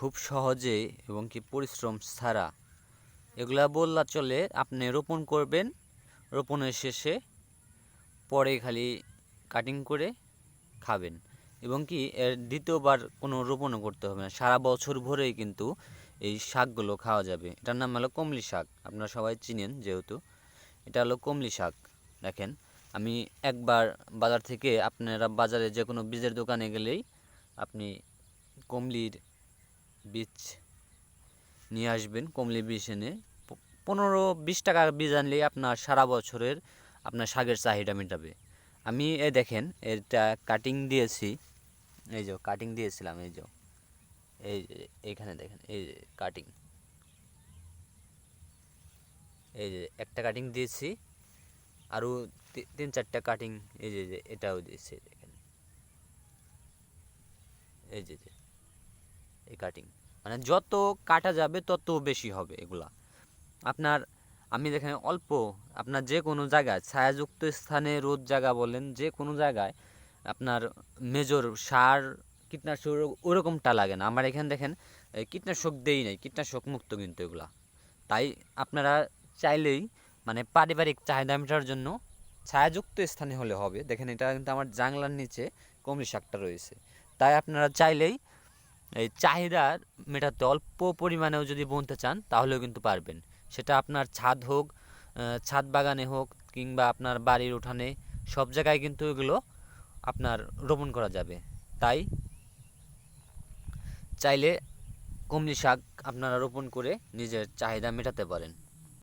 খুব সহজে এবং কি পরিশ্রম ছাড়া। এগুলা বললা চলে আপনি রোপণ করবেন, রোপণের শেষে পরে খালি কাটিং করে খাবেন। এবং কি এর দ্বিতীয়বার কোনো রোপণও করতে হবে না। সারা বছর ভরেই কিন্তু এই শাকগুলো খাওয়া যাবে। এটার নাম হলো কমলি শাক। আপনারা সবাই চিনেন যেহেতু। এটা হলো কমলি শাক। দেখেন, আমি একবার বাজার থেকে আপনারা বাজারে যে কোনো বীজের দোকানে গেলেই আপনি কমলির বীজ নিয়ে আসবেন কমলি বীজ এনে। পনেরো, বিশ টাকা বীজ আনলেই আপনার সারা বছরের আপনার শাকের চাহিদা মেটাবে। আমি এ দেখেন, এটা কাটিং দিয়েছি। এই যে কাটিং দিয়েছিলাম, এই যে এই যে এইখানে দেখেন, এই যে কাটিং এই যে একটা কাটিং দিয়েছি, আরও তিন চারটা কাটিং এই যে এটাও দিয়েছি, দেখেন। এই যে। এই কাটিং মানে যত কাটা যাবে, তত বেশি হবে এগুলা। আপনার, আমি দেখেন অল্প, আপনার যে কোনো জায়গায়, ছায়াযুক্ত স্থানে রোদ জায়গা বলেন, যে কোনো জায়গায় আপনার মেজর সার, কীটনাশক ওরক- ওরকমটা লাগে না। আমার এখানে দেখেন কীটনাশক দেই নাই, কীটনাশক মুক্ত কিন্তু এগুলা। তাই আপনারা চাইলেই মানে পারিবারিক চাহিদা মেটার জন্য ছায়াযুক্ত স্থানে হলে হবে। দেখেন এটা কিন্তু আমার জাংলার নিচে কমলি শাকটা রয়েছে। তাই আপনারা চাইলেই এই চাহিদা মেটাতে অল্প পরিমাণেও যদি বুনতে চান, তাহলেও কিন্তু পারবেন। সেটা আপনার ছাদ হোক ছাদ বাগানে হোক কিংবা আপনার বাড়ির উঠানে, সব জায়গায় কিন্তু এগুলো আপনার রোপণ করা যাবে। তাই চাইলে কমলি শাক আপনারা রোপণ করে নিজের চাহিদা মেটাতে পারেন।